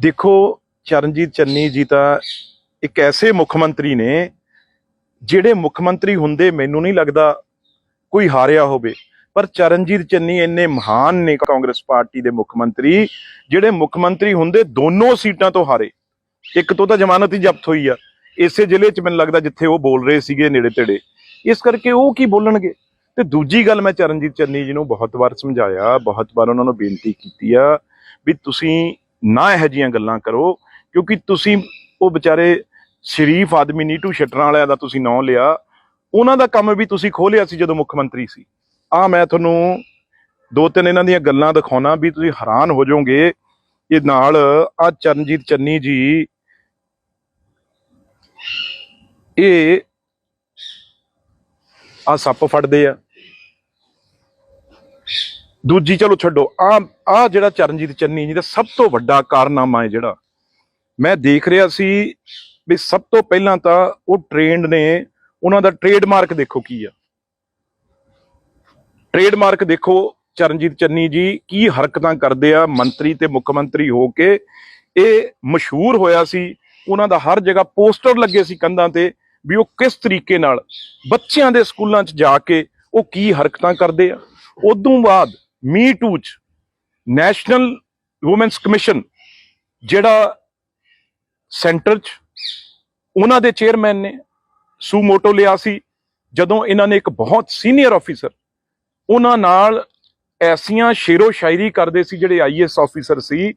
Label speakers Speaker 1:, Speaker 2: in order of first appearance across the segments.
Speaker 1: ਦੇਖੋ, ਚਰਨਜੀਤ ਚੰਨੀ ਜੀ ਤਾਂ ਇੱਕ ਐਸੇ ਮੁੱਖ ਮੰਤਰੀ ਨੇ, ਜਿਹੜੇ ਮੁੱਖ ਮੰਤਰੀ ਹੁੰਦੇ ਮੈਨੂੰ ਨਹੀਂ ਲੱਗਦਾ ਕੋਈ ਹਾਰਿਆ ਹੋਵੇ। ਪਰ ਚਰਨਜੀਤ ਚੰਨੀ ਇੰਨੇ ਮਹਾਨ ਨੇ ਕਾਂਗਰਸ ਪਾਰਟੀ ਦੇ ਮੁੱਖ ਮੰਤਰੀ, ਜਿਹੜੇ ਮੁੱਖ ਮੰਤਰੀ ਹੁੰਦੇ ਦੋਨੋਂ ਸੀਟਾਂ ਤੋਂ ਹਾਰੇ। ਇੱਕ ਤੋਂ ਤਾਂ ਜ਼ਮਾਨਤ ਹੀ ਜ਼ਬਤ ਹੋਈ ਆ। ਇਸੇ ਜ਼ਿਲ੍ਹੇ 'ਚ ਮੈਨੂੰ ਲੱਗਦਾ ਜਿੱਥੇ ਉਹ ਬੋਲ ਰਹੇ ਸੀਗੇ ਨੇੜੇ ਤੇੜੇ। ਇਸ ਕਰਕੇ ਉਹ ਕੀ ਬੋਲਣਗੇ? ਤੇ ਦੂਜੀ ਗੱਲ ਮੈਂ ਚਰਨਜੀਤ ਚੰਨੀ ਜੀ ਨੂੰ ਬਹੁਤ ਵਾਰ ਸਮਝਾਇਆ, ਬਹੁਤ ਵਾਰ ਉਹਨਾਂ ਨੂੰ ਬੇਨਤੀ ਕੀਤੀ ਆ ਵੀ ਤੁਸੀਂ ਨਾ ਇਹੋ ਜਿਹੀਆਂ ਗੱਲਾਂ ਕਰੋ, ਕਿਉਂਕਿ ਤੁਸੀਂ ਉਹ ਵਿਚਾਰੇ ਸ਼ਰੀਫ ਆਦਮੀ ਨੀਟੂ ਸ਼ਟਰਾਂ ਵਾਲਿਆਂ ਦਾ ਤੁਸੀਂ ਨਾਂ ਲਿਆ, ਉਹਨਾਂ ਦਾ ਕੰਮ ਵੀ ਤੁਸੀਂ ਖੋਲਿਆ ਸੀ ਜਦੋਂ ਮੁੱਖ ਮੰਤਰੀ ਸੀ। ਆ ਮੈਂ ਤੁਹਾਨੂੰ ਦੋ ਤਿੰਨ ਇਹਨਾਂ ਦੀਆਂ ਗੱਲਾਂ ਦਿਖਾਉਣਾ ਵੀ ਤੁਸੀਂ ਹੈਰਾਨ ਹੋ ਜਾਓਗੇ ਇਹ ਨਾਲ ਆ ਚਰਨਜੀਤ ਚੰਨੀ ਜੀ, ਇਹ ਆ ਸੱਪ ਫੜਦੇ ਆ। ਦੂਜੀ ਚਲੋ ਛੱਡੋ ਆ ਆ ਜਿਹੜਾ ਚਰਨਜੀਤ ਚੰਨੀ ਜੀ ਦਾ ਸਭ ਤੋਂ ਵੱਡਾ ਕਾਰਨਾਮਾ ਹੈ ਜਿਹੜਾ। ਮੈਂ ਦੇਖ ਰਿਹਾ ਸੀ ਵੀ ਸਭ ਤੋਂ ਪਹਿਲਾਂ ਤਾਂ ਉਹ ਟ੍ਰੇਨਡ ਨੇ, ਉਹਨਾਂ ਦਾ ਟ੍ਰੇਡਮਾਰਕ ਦੇਖੋ ਕੀ ਆ। ਟ੍ਰੇਡਮਾਰਕ ਦੇਖੋ ਚਰਨਜੀਤ ਚੰਨੀ ਜੀ, ਕੀ ਹਰਕਤਾਂ ਕਰਦੇ ਆ, ਮੰਤਰੀ ਤੇ ਮੁੱਖ ਮੰਤਰੀ ਹੋ ਕੇ। ਇਹ ਮਸ਼ਹੂਰ ਹੋਇਆ ਸੀ, ਉਹਨਾਂ ਦਾ ਹਰ ਜਗ੍ਹਾ ਪੋਸਟਰ ਲੱਗੇ ਸੀ ਕੰਧਾਂ ਤੇ ਵੀ ਉਹ ਕਿਸ ਤਰੀਕੇ ਨਾਲ ਬੱਚਿਆਂ ਦੇ ਸਕੂਲਾਂ 'ਚ ਜਾ ਕੇ ਉਹ ਕੀ ਹਰਕਤਾਂ ਕਰਦੇ ਆ। ਉਦੋਂ ਬਾਅਦ ਮੀ ਟੂ 'ਚ ਨੈਸ਼ਨਲ ਔਮਨਸ ਕਮਿਸ਼ਨ, ਜਿਹੜਾ ਸੈਂਟਰ 'ਚ ਉਹਨਾਂ ਦੇ ਚੇਅਰਮੈਨ ਨੇ ਸੂਮੋਟੋ ਲਿਆ ਸੀ। ਜਦੋਂ ਇਹਨਾਂ ਨੇ ਇੱਕ ਬਹੁਤ ਸੀਨੀਅਰ ਆਫੀਸਰ, ਉਹਨਾਂ ਨਾਲ ਐਸੀਆਂ ਸ਼ੇਰੋ ਸ਼ਾਇਰੀ ਕਰਦੇ ਸੀ, ਜਿਹੜੇ ਆਈਐਸ ਆਫੀਸਰ ਸੀ,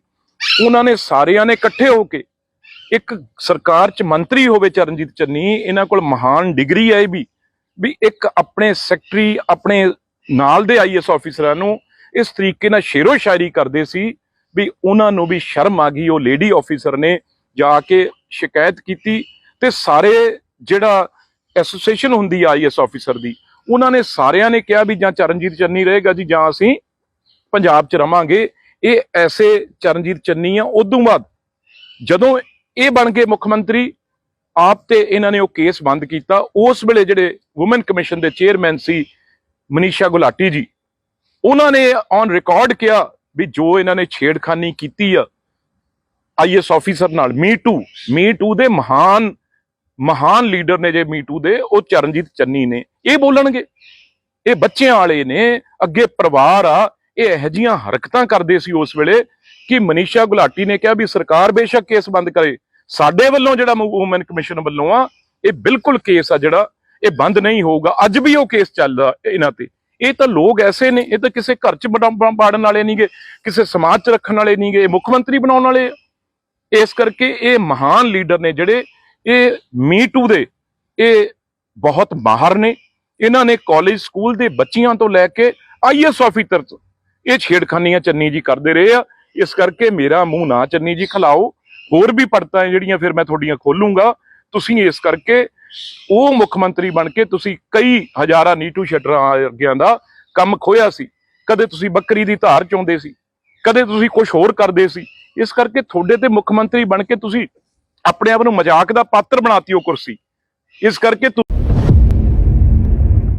Speaker 1: ਉਹਨਾਂ ਨੇ ਸਾਰਿਆਂ ਨੇ ਇਕੱਠੇ ਹੋ ਕੇ ਇੱਕ ਸਰਕਾਰ 'ਚ ਮੰਤਰੀ ਹੋਵੇ ਚਰਨਜੀਤ ਚੰਨੀ, ਇਹਨਾਂ ਕੋਲ ਮਹਾਨ ਡਿਗਰੀ ਹੈ ਇਹ ਵੀ ਵੀ ਇੱਕ ਆਪਣੇ ਸੈਕਟਰੀ, ਆਪਣੇ ਨਾਲ ਦੇ ਆਈਐਸ ਆਫੀਸਰਾਂ ਨੂੰ ਇਸ ਤਰੀਕੇ ਨਾਲ ਸ਼ੇਰੋ ਸ਼ਾਇਰੀ ਕਰਦੇ ਸੀ ਵੀ ਉਹਨਾਂ ਨੂੰ ਵੀ ਸ਼ਰਮ ਆ ਗਈ, ਉਹ ਲੇਡੀ ਆਫੀਸਰ ਨੇ ਜਾ ਕੇ ਸ਼ਿਕਾਇਤ ਕੀਤੀ ਤੇ ਸਾਰੇ ਜਿਹੜਾ ਐਸੋਸੀਏਸ਼ਨ ਹੁੰਦੀ ਆ ਆਈਐਸ ਆਫੀਸਰ ਦੀ, ਉਹਨਾਂ ਨੇ ਸਾਰਿਆਂ ਨੇ ਕਿਹਾ ਵੀ ਜਾਂ ਚਰਨਜੀਤ ਚੰਨੀ ਰਹੇਗਾ ਜੀ ਜਾਂ ਅਸੀਂ ਪੰਜਾਬ 'ਚ ਰਵਾਂਗੇ। ਇਹ ਐਸੇ ਚਰਨਜੀਤ ਚੰਨੀ ਆ, ਉਦੋਂ ਬਾਅਦ ਜਦੋਂ ਇਹ ਬਣ ਗਏ ਮੁੱਖ ਮੰਤਰੀ, ਆਪ ਤੇ ਇਹਨਾਂ ਨੇ ਉਹ ਕੇਸ ਬੰਦ ਕੀਤਾ। ਉਸ ਵੇਲੇ ਜਿਹੜੇ ਔਮਨ ਕਮਿਸ਼ਨ ਦੇ ਚੇਅਰਮੈਨ ਸੀ ਮਨੀਸ਼ਾ ਗੁਲਾਟੀ ਜੀ ਉਹਨਾਂ ਨੇ ਔਨ ਰਿਕਾਰਡ ਕਿਹਾ ਵੀ ਜੋ ਇਹਨਾਂ ਨੇ ਛੇੜਖਾਨੀ ਕੀਤੀ ਆ ਆਈਐਸ ਆਫੀਸਰ ਨਾਲ ਮੀ ਟੂ ਮੀ ਟੂ ਦੇ ਮਹਾਨ ਮਹਾਨ ਲੀਡਰ ਨੇ ਜੇ ਮੀ ਟੂ ਦੇ, ਉਹ ਚਰਨਜੀਤ ਚੰਨੀ ਨੇ। ਇਹ ਬੋਲਣਗੇ। ਇਹ ਬੱਚਿਆਂ ਵਾਲੇ ਨੇ, ਅੱਗੇ ਪਰਿਵਾਰ ਆ, ਇਹ ਇਹੋ ਜਿਹੀਆਂ ਹਰਕਤਾਂ ਕਰਦੇ ਸੀ ਉਸ ਵੇਲੇ ਕਿ ਮਨੀਸ਼ਾ ਗੁਲਾਟੀ ਨੇ ਕਿਹਾ ਵੀ ਸਰਕਾਰ ਬੇਸ਼ੱਕ ਕੇਸ ਬੰਦ ਕਰੇ। ਸਾਡੇ ਵੱਲੋਂ ਜਿਹੜਾ ਵੂਮਨ ਕਮਿਸ਼ਨ ਵੱਲੋਂ ਆ, ਇਹ ਬਿਲਕੁਲ ਕੇਸ ਆ ਜਿਹੜਾ, ਇਹ ਬੰਦ ਨਹੀਂ ਹੋਊਗਾ। ਅੱਜ ਵੀ ਉਹ ਕੇਸ ਚੱਲਦਾ ਇਹਨਾਂ ਤੇ। ਇਹ ਤਾਂ ਲੋਕ ਐਸੇ ਨੇ, ਇਹ ਤਾਂ ਕਿਸੇ ਘਰ ਚ ਬੜਾ- ਬੜਾ- ਬਾੜਨ ਵਾਲੇ ਨਹੀਂਗੇ, ਕਿਸੇ ਸਮਾਜ ਚ ਰੱਖਣ ਵਾਲੇ ਨਹੀਂਗੇ, ਇਹ ਮੁੱਖ ਮੰਤਰੀ ਬਣਾਉਣ ਵਾਲੇ ਇਸ ਕਰਕੇ ਇਹ ਮਹਾਨ ਲੀਡਰ ਨੇ ਜਿਹੜੇ, ਇਹ ਮੀ ਟੂ ਦੇ, ਇਹ ਬਹੁਤ ਮਾਹਰ ਨੇ। ਇਹਨਾਂ ਨੇ ਕਾਲਜ ਸਕੂਲ ਦੇ ਬੱਚਿਆਂ ਤੋਂ ਲੈ ਕੇ ਆਈਐਸ ਆਫੀਸਰ ਤੋਂ, ਇਹ ਛੇੜਖਾਨੀਆਂ ਚੰਨੀ ਜੀ ਕਰਦੇ ਰਹੇ ਆ। ਇਸ ਕਰਕੇ ਮੇਰਾ ਮੂੰਹ ਨਾ ਚੰਨੀ ਜੀ ਖਲਾਓ। ਹੋਰ ਵੀ ਪੜਤਾਂ ਜਿਹੜੀਆਂ ਫਿਰ ਮੈਂ ਤੁਹਾਡੀਆਂ ਖੋਲੂੰਗਾ। ਤੁਸੀਂ ਇਸ ਕਰਕੇ ਉਹ ਮੁੱਖ ਮੰਤਰੀ ਬਣ ਕੇ ਤੁਸੀਂ ਕਈ ਹਜ਼ਾਰਾਂ ਨੀਟੂ ਸ਼ਟਰਾਂ ਵਰਗਿਆਂ ਦਾ ਕੰਮ ਖੋਇਆ ਸੀ। ਕਦੇ ਤੁਸੀਂ ਬੱਕਰੀ ਦੀ ਧਾਰ ਚੋਂਦੇ ਸੀ, ਕਦੇ ਤੁਸੀਂ ਕੁਝ ਹੋਰ ਕਰਦੇ ਸੀ। ਇਸ ਕਰਕੇ ਤੁਹਾਡੇ ਤੇ ਮੁੱਖ ਮੰਤਰੀ ਬਣ ਕੇ ਤੁਸੀਂ ਆਪਣੇ ਆਪ ਨੂੰ ਮਜ਼ਾਕ ਦਾ ਪਾਤਰ ਬਣਾਤੀ ਉਹ ਕੁਰਸੀ। ਇਸ ਕਰਕੇ ਤੁ-